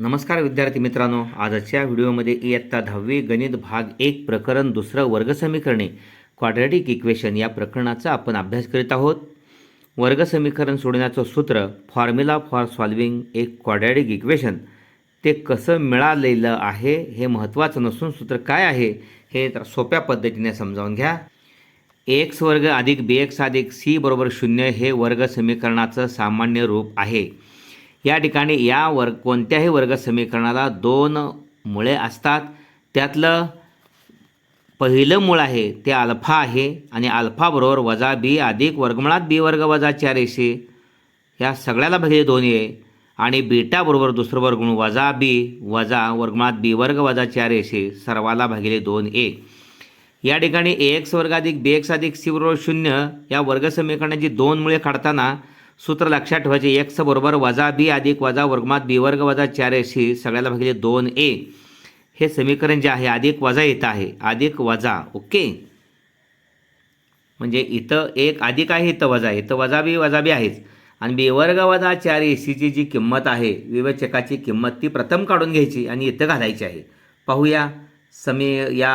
नमस्कार विद्यार्थी मित्रांनो आजच्या व्हिडिओमध्ये इयत्ता दहावी गणित भाग एक प्रकरण दुसरं वर्गसमीकरणे क्वाड्रॅटिक इक्वेशन या प्रकरणाचा आपण अभ्यास करीत आहोत वर्गसमीकरण सोडण्याचं सूत्र फॉर्म्युला फॉर सॉल्विंग एक क्वाड्रॅटिक इक्वेशन ते कसं मिळालेलं आहे हे महत्त्वाचं नसून सूत्र काय आहे हे सोप्या पद्धतीने समजावून घ्या एक्स वर्ग अधिक बी एक्स अधिक सी बरोबर शून्य हे वर्गसमीकरणाचं सामान्य रूप आहे या ठिकाणी या वर्ग कोणत्याही वर्ग समीकरणाला दोन मुळे असतात त्यातलं पहिलं मूळ आहे ते अल्फा आहे आणि अल्फाबरोबर वजा बी अधिक वर्गमुळात बी वर्ग वजा चार एशे या सगळ्याला भागिले दोन आहे आणि बीटाबरोबर दुसरं वर्ग वजा बी वजा वर्गमुळात बी वर्ग वजा चार एशे सर्वाला भागिले दोन ए या ठिकाणी ए एक्स वर्ग अधिक बी एक्स अधिक सी बरोबर शून्य या वर्ग समीकरणाची दोन मुळे काढताना सूत्र लक्षात ठेवायचे एक्स बरोबर वजा बी अधिक वजा वर्गमात बी वर्ग वजा चार ए सी सगळ्याला भागिले दोन ए हे समीकरण जे आहे अधिक वजा येत आहे अधिक वजा ओके म्हणजे इथं एक अधिक आहे इथं वजा इथं वजा बी वजा बी आहेच आणि बी वर्ग वजा चार ए सीची जी किंमत आहे विवेचकाची किंमत ती प्रथम काढून घ्यायची आणि इथं घालायची आहे पाहूया समी या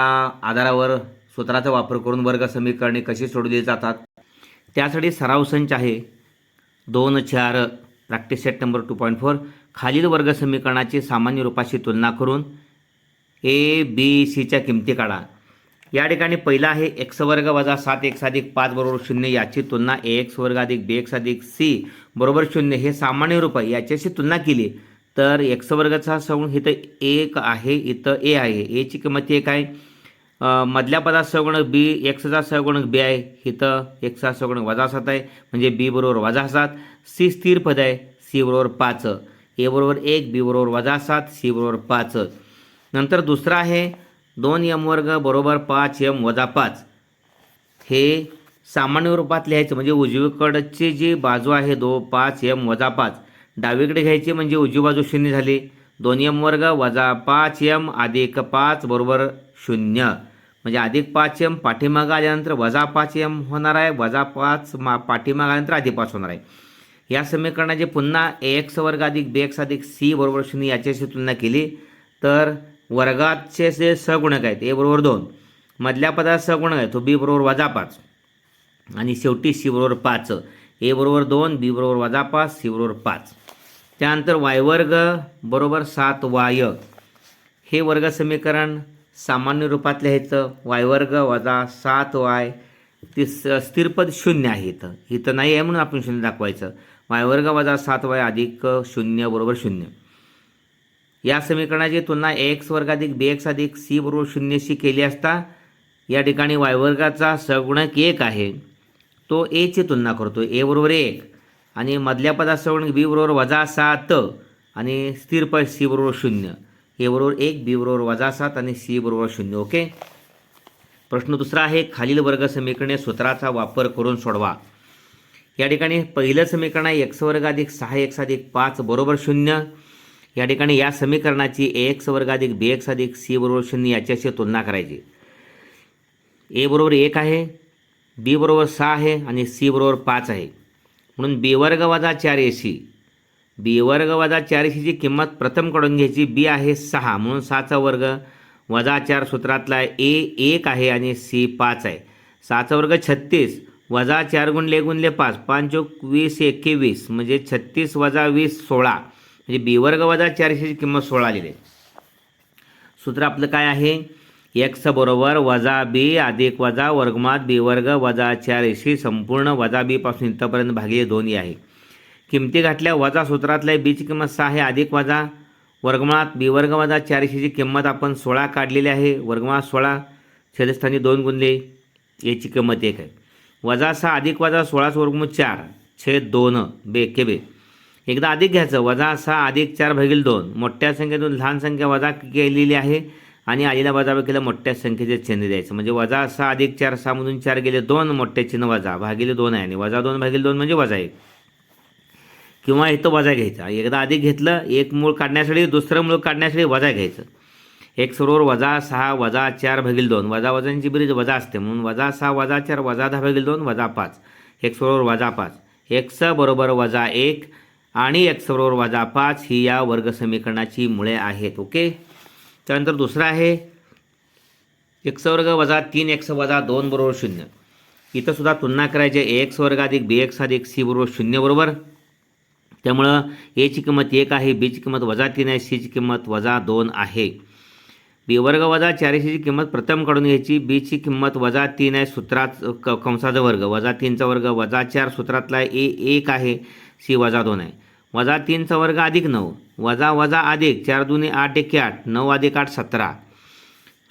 आधारावर सूत्राचा वापर करून वर्ग समीकरणे कशी सोडवली जातात त्यासाठी सराव संच आहे दोन चार practice set number two point four खालील वर्ग समीकरणाची सामान्य रूपाशी तुलना करून ए बी सीच्या किमती काढा या ठिकाणी पहिला आहे एक्स वर्ग वजा सात एक्स अधिक पाच बरोबर शून्य याची तुलना ए एक्स वर्ग अधिक बी एक्स अधिक सी बरोबर शून्य हे सामान्य रूप आहे याच्याशी तुलना केली तर एक्स वर्गाचा सौण इथं एक आहे इथं ए आहे एची किंमत एक आहे मधल्या पदात सगुणक बी एक्सचा सहगुणक बी आहे इथं एक्सचा सगुणक वजा सात आहे म्हणजे बी बरोबर वजा सात सी स्थिर पद आहे सी बरोबर पाच ए बरोबर एक बी बरोबर वजा सात सी बरोबर पाच नंतर दुसरा आहे दोन यम वर्ग बरोबर पाच यम वजा पाच हे सामान्य रूपात लिहायचं म्हणजे उजवीकडची जी बाजू आहे दो पाच यम वजा पाच डावीकडे घ्यायची म्हणजे उजवी बाजू शून्य झाली दोन यम वर्ग वजा पाच यम अधिक पाच बरोबर शून्य म्हणजे अधिक पाच एम पाठीमाग आल्यानंतर वजा पाच एम होणार आहे वजा पाच मा पाठीमाग आल्यानंतर आधी पाच होणार आहे या समीकरणाचे पुन्हा ए एक्स वर्ग अधिक बी एक्स अधिक सी बरोबर शून्य याच्याशी तुलना केली तर वर्गाचे जे सगुणक आहेत ए बरोबर दोन मधल्या पदात सगुणक आहे तो बी बरोबर वजा पाच आणि शेवटी सी बरोबर पाच ए बरोबर दोन बी बरोबर वजा पाच सी बरोबर पाच त्यानंतर वायवर्ग बरोबर सात वाय हे वर्ग समीकरण सामान्य रूपातल्या ह्याचं वायवर्ग वजा सात वाय ते स्थिरपद शून्य आहे इथं इथं नाही आहे म्हणून आपण शून्य दाखवायचं वायवर्ग वजा सात वाय अधिक शून्य बरोबर शून्य या समीकरणाची तुलना एक्स वर्ग अधिक बी एक्स अधिक सी बरोबर शून्यशी केली असता या ठिकाणी वायवर्गाचा सगुणक एक आहे तो एची तुलना करतो ए बरोबर एक आणि मधल्या पदा सगुणक बी बरोबर वजा सात आणि स्थिरपद सी बरोबर शून्य ए बरोबर एक बी बरोबर वजा सात आणि सी बरोबर शून्य ओके प्रश्न दुसरा आहे खालील वर्ग समीकरणे सूत्राचा वापर करून सोडवा या ठिकाणी पहिलं समीकरण आहे एक्स वर्ग अधिक सहा एक्स अधिक पाच बरोबर शून्य या ठिकाणी या समीकरणाची ए एक्स वर्ग अधिक बी एक्स अधिक सी बरोबर शून्य याच्याशी तुलना करायची ए बरोबर एक आहे बी बरोबर सहा आहे आणि सी बरोबर पाच आहे म्हणून बी वर्ग वजा चार ए सी बी वर्ग वजा चारशेची किंमत प्रथम प्रथमकडून घ्यायची बी आहे सहा म्हणून सहाचा वर्ग वजा चार सूत्रातला ए एक आहे आणि सी पाच आहे सहाचा वर्ग छत्तीस वजा चार गुणले गुणले पाच पाच वीस एकेवीस म्हणजे छत्तीस वजा वीस सोळा म्हणजे बी वर्ग वजा चारशेची किंमत सोळा आहे सूत्र आपलं काय आहे एक्स बरोबर वजा बी अधिक वजा वर्गमात बी वर्ग वजा चारशी संपूर्ण वजा बीपासून इथंपर्यंत भागिले दोन्ही आहे किमती घातल्या वजा सूत्रातल्या बीची किंमत सहा आहे अधिक वजा वर्गमाळात बी वर्ग वजा चारशेची किंमत आपण सोळा काढलेली आहे वर्गमाळात सोळा छेदस्थानी दोन गुणले याची किंमत एक आहे वजा सहा अधिक वजा सोळाच वर्गमूळ चार छेद दोन बे के बे एकदा अधिक घ्यायचं वजा सहा अधिक चार भागील दोन मोठ्या संख्येतून लहान संख्या वजा केलेली आहे आणि आलेल्या केल्या मोठ्या संख्येचे चिन्ह द्यायचं म्हणजे वजा सहा अधिक चार सहामधून चार गेले दोन मोठ्या चिन्ह वजा भागिले दोन आहे आणि वजा दोन भागिले दोन म्हणजे वजा एक किंवा इथं वजा घ्यायचा एकदा अधिक घेतलं एक मूळ काढण्यासाठी दुसरं मूळ काढण्यासाठी वजा घ्यायचं एक सरोवर वजा सहा वजा चार भागील दोन वजा वजांची बरीच वजा असते म्हणून वजा सहा वजा चार वजा दहा भागील दोन वजा पाच एक सरोवर वजा पाच एक स बरोबर वजा एक आणि एक सरोवर वजा पाच ही या वर्ग समीकरणाची मुळे आहेत ओके त्यानंतर दुसरं आहे एक वर्ग वजा तीन एक्स वजा दोन बरोबर शून्य इथंसुद्धा तुलना करायची एक एक्स वर्ग अधिक बी एक्स अधिक सी बरोबर शून्य बरोबर त्यामुळं एची किंमत एक आहे बीची किंमत वजा तीन आहे सीची किंमत वजा दोन आहे बी वर्ग वजा चारशेची किंमत प्रथम काढून घ्यायची बीची किंमत वजा तीन आहे सूत्रात कंसाचा वर्ग वजा तीनचा वर्ग वजा चार सूत्रातला ए एक आहे सी वजा दोन आहे वजा तीनचा वर्ग अधिक नऊ वजा वजा अधिक चार दोन आठ एक आठ नऊ अधिक आठ सतरा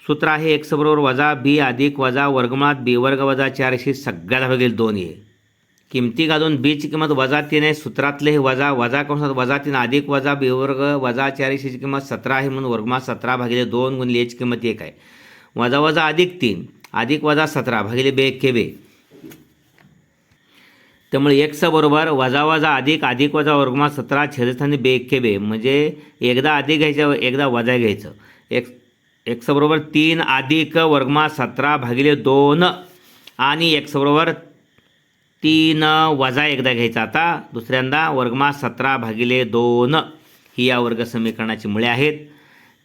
सूत्र आहे एक्स बरोबर वजा बी अधिक वजा वर्गमुळात बी वर्ग वजा चारशे सगळ्यात भागेल दोन आहे किमती घालून बीची किंमत वजा तीन आहे सूत्रातले हे वजा वजा कंसात वजा तीन अधिक वजा बेवर्ग वजा चारशीची किंमत सतरा आहे म्हणून वर्गमा सतरा भागिले दोन गुणले याची किंमत एक आहे वजा वजा अधिक तीन अधिक वजा सतरा भागिले बे के बे त्यामुळे एकचा बरोबर वजा वजा अधिक अधिक वजा वर्गमा सतरा छेदस्थानी बे के बे म्हणजे एकदा अधिक घ्यायचं एकदा वजा घ्यायचं एक बरोबर तीन अधिक वर्गमा सतरा भागिले दोन आणि एक्सबरोबर तीन वजा एकदा घ्यायचा आता दुसऱ्यांदा वर्गमा सतरा भागिले दोन ही या वर्ग समीकरणाची मुळे आहेत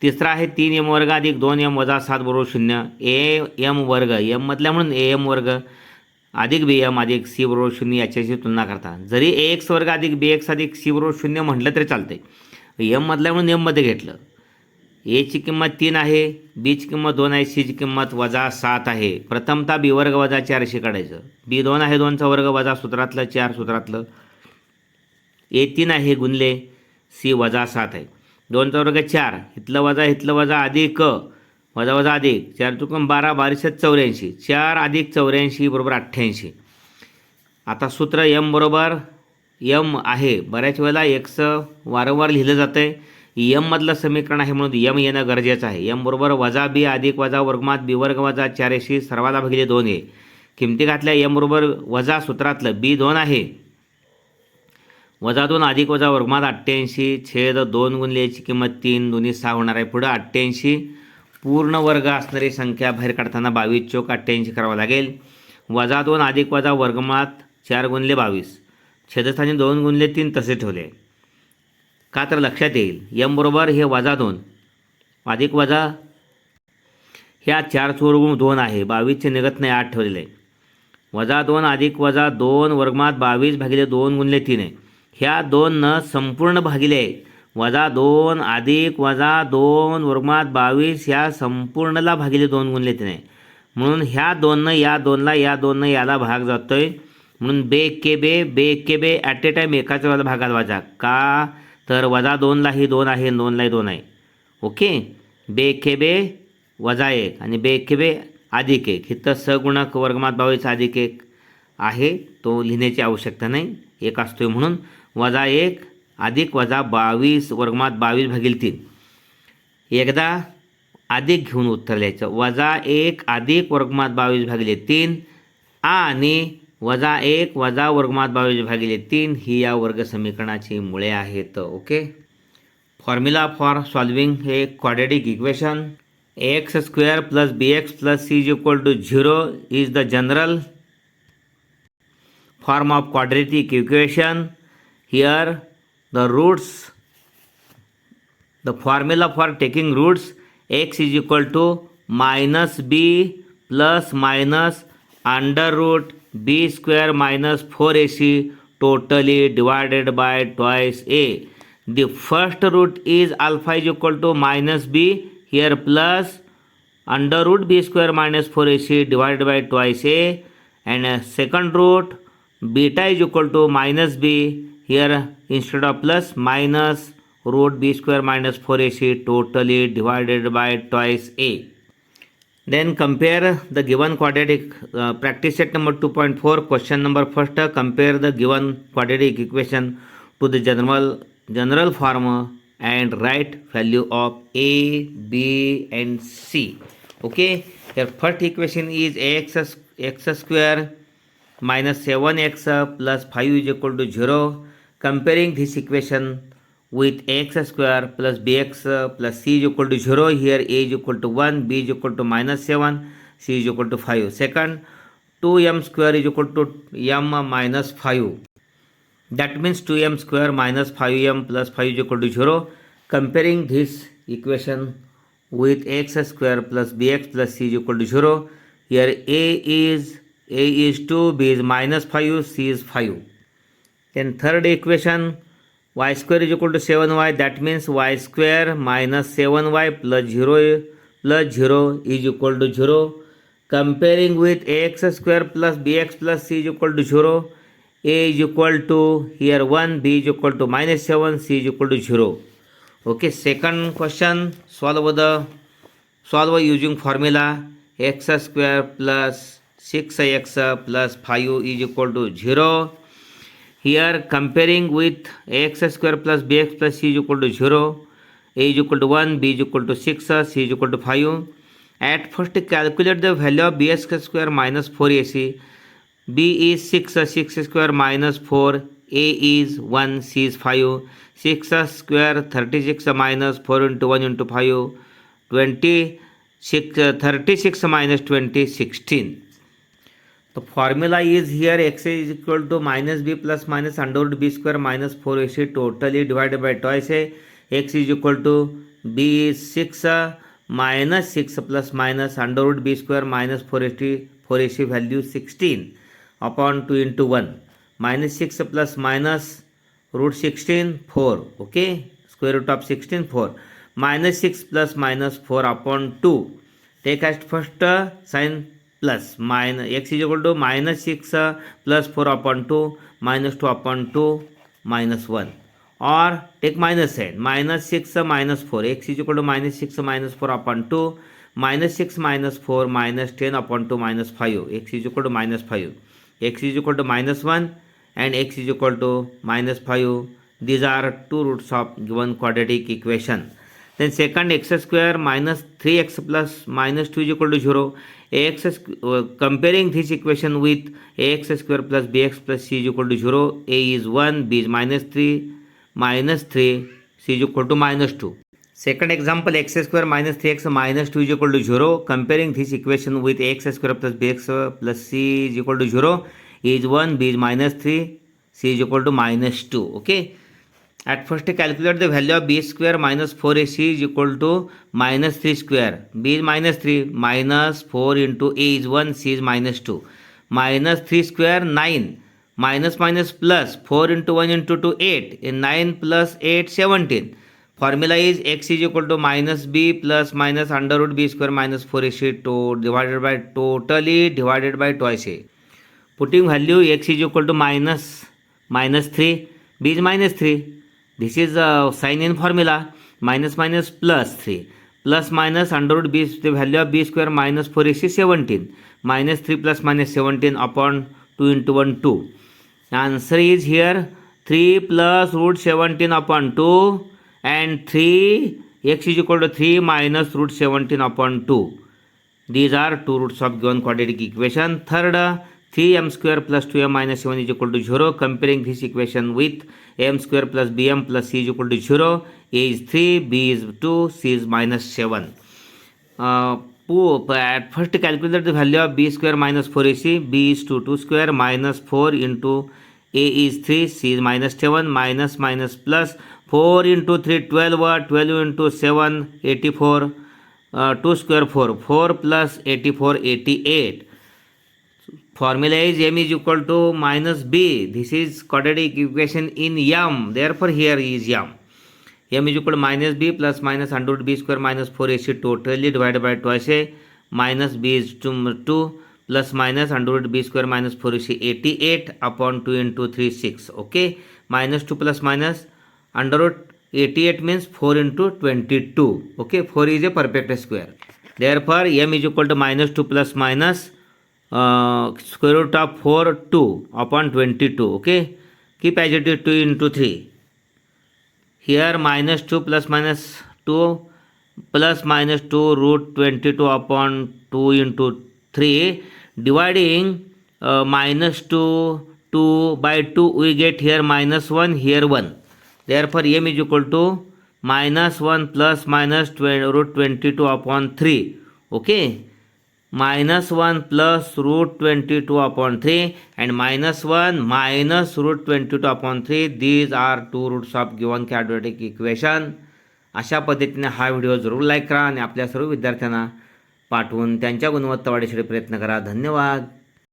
तिसरा आहे तीन एम वर्ग अधिक दोन एम वजा सात बरोबर शून्य ए एम वर्ग एम मधल्या म्हणून ए एम वर्ग अधिक बी एम अधिक सी बरोबर शून्य याच्याशी तुलना करता जरी ए एक्स वर्ग अधिक बी एक्स अधिक सी बरोबर शून्य म्हटलं तरी चालते मधल्या म्हणून एममध्ये घेतलं एची किंमत तीन आहे बीची किंमत दोन आहे सीची किंमत वजा सात आहे प्रथमतः बी वर्ग वजा चारशे काढायचं बी दोन आहे दोनचा वर्ग वजा सूत्रातलं चार सूत्रातलं ए तीन आहे गुणले सी वजा सात आहे दोनचा वर्ग चार इथलं वजा इथलं वजा अधिक वजा वजा अधिक चार चुकून बारा बारीशे चौऱ्याऐंशी चार अधिक चौऱ्याऐंशी बरोबर अठ्ठ्याऐंशी आता सूत्र यम बरोबर यम आहे बऱ्याच वेळेला एक्स वारंवार लिहिलं जातं आहे यममधलं समीकरण आहे म्हणून यम येणं गरजेचं आहे यम बरोबर वजा बी अधिक वजा वर्गमात बी वर्ग वजा चारशे सर्वाला भगिले दोन आहे किमती घातल्या यम बरोबर वजा सूत्रातलं बी दोन आहे वजा दोन अधिक वजा वर्गमात अठ्ठ्याऐंशी छेद दोन गुणले याची किंमत तीन दोन्ही सहा होणार आहे पुढं अठ्ठ्याऐंशी पूर्ण वर्ग असणारी संख्या बाहेर काढताना बावीस चोक अठ्ठ्याऐंशी करावा लागेल वजा दोन अधिक वजा वर्गमात चार गुणले बावीस छेदस्थानी दोन गुणले तीन तसे ठेवले का तर लक्षात येईल यमबरोबर हे वजा दोन अधिक वजा ह्या चार वर्गुण दोन आहे बावीसचे निघत नाही आठ ठेवलेले वजा दोन अधिक वजा दोन वर्गमात बावीस भागिले दोन गुणले तीन आहे ह्या न संपूर्ण भागिले वजा दोन अधिक वजा दोन वर्गमात बावीस ह्या संपूर्णला भागिले दोन गुणले तीन आहे म्हणून ह्या दोननं या दोनला या दोन दोननं याला भाग जातो आहे म्हणून बे के बे बे के बे ॲट ए टाईम एकाच वेळेला भागाला वाजा का तर वजा दोनलाही दोन आहे दोनलाही दोन आहे ओके बे खेबे वजा एक आणि बे खेबे अधिक एक तर सगुणक वर्गमात बावीस अधिक एक आहे तो लिहिण्याची आवश्यकता नाही एक असतो म्हणून वजा एक अधिक वजा बावीस वर्गमात बावीस भागील तीन एकदा अधिक घेऊन उत्तर लिहायचं वजा एक अधिक वर्गमात बावीस भागिले तीन आणि वजा एक वजा वर्गमात बावीस भागिले तीन ही या वर्ग समीकरणाची मुळे आहेत ओके फॉर्म्युला फॉर सॉल्विंग हे quadratic equation x square plus b x plus c is equal to zero is the general form of quadratic equation here the roots the formula for taking roots x is equal to minus b plus minus under root b square minus 4ac totally divided by twice a. The first root is alpha is equal to minus b here plus under root b square minus 4ac divided by twice a, and second root beta is equal to minus b here instead of plus minus root b square minus 4ac totally divided by twice a then compare the given quadratic uh, practice set number 2.4 question number first uh, compare the given quadratic equation to the general general form and write value of a b and c okay your first equation is ax x square minus 7x plus 5 is equal to 0 comparing this equation with x square plus bx plus c is equal to 0 here a is equal to 1 b is equal to minus 7 c is equal to 5 second 2m square is equal to m minus 5 that means 2m square minus 5m plus 5 is equal to 0 comparing this equation with x square plus bx plus c is equal to 0 here a is a is 2 b is minus 5 c is 5 then third equation y square is equal to 7y. That means y square minus 7y plus 0 is equal to 0. Comparing with ax square plus bx plus c is equal to 0. A is equal to here 1, b is equal to minus 7, c is equal to 0. Okay, second question, solve using formula x square plus 6x plus 5 is equal to 0. here comparing with ax square plus bx plus c is equal to 0 a is equal to 1 b is equal to 6 c is equal to 5 at first calculate the value of bx square minus 4ac b is 6 6 square minus 4 a is 1 c is 5 6 square 36 minus 4 into 1 into 5 20 36 minus 20 16 तो formula is here x is equal to minus b plus minus under root b square minus four a c totally divided by two a आहे x is equal to b six minus six plus minus under root b square minus four a t four a c value sixteen upon two into one minus six plus minus root sixteen four okay square root of sixteen four minus six plus minus four upon two take एस्ट first sign plus minus x is equal to minus six plus four upon two minus two upon two minus one और take minus sign minus six minus four x is equal to minus six minus four upon two minus six minus four minus ten upon two minus five x is equal to minus five x is equal to minus one and x is equal to minus five these are two roots of given quadratic equation then second x square minus three x plus minus two is equal to zero Ax comparing this equation with ax square plus bx plus c is equal to 0, a is 1, b is minus 3, c is equal to minus 2. Second example, x square minus 3x minus 2 is equal to 0. Comparing this equation with x square plus bx plus c is equal to 0, a is 1, b is minus 3, c is equal to minus 2. Okay. At first calculate the value of b square minus 4ac is equal to minus 3 square. b is minus 3, minus 4 into a is 1, c is minus 2. Minus 3 square 9, minus minus plus 4 into 1 into 2 8, in 9 plus 8 17. Formula is x is equal to minus b plus minus under root b square minus 4ac divided by totally divided by twice a. Putting value x is equal to minus 3, b is minus 3, this is a sign in formula, minus minus plus 3 plus minus under root b, the value of b square minus 4 is 17 minus 3 plus minus 17 upon 2 into 1 2. Answer is here 3 plus root 17 upon 2 and 3 x is equal to 3 minus root 17 upon 2. These are two roots of given quadratic equation. Third, 3m square plus 2m minus 7 is equal to 0. Comparing this equation with m square plus bm plus c is equal to 0. A is 3, b is 2, c is minus 7. Uh, at first calculate the value of b square minus 4ac. B is 2 square minus 4 into a is 3, c is minus 7, minus minus plus 4 into 3 12, uh, 12 into 7 84, uh, 2 square 4 plus 84 88. Formula is m is equal to minus b. This is quadratic equation in m. Therefore, here is m is equal to minus b plus minus under root b square minus 4ac totally divided by twice a minus b is 2 plus minus under root b square minus 4ac 88 upon 2 into 3 6. Okay, minus 2 plus minus under root 88 means 4 into 22. Okay, 4 is a perfect square. Therefore, m is equal to minus 2 plus minus square root of 4 2 upon 22. Okay, keep as it is 2 into 3. Here minus 2 plus minus 2 plus minus 2 root 22 upon 2 into 3, dividing uh, minus 2 2 by 2, we get here minus 1, here 1. Therefore m is equal to minus 1 plus minus root 22 upon 3. Okay, minus one plus root twenty two upon three and minus one minus root twenty two upon three these are two roots of given quadratic equation अशा पद्धतीने हा video जरूर like करा आणि आपल्या सर्व विद्यार्थ्यांना पाठवून त्यांच्या गुणवत्तावाढीसाठी प्रयत्न करा धन्यवाद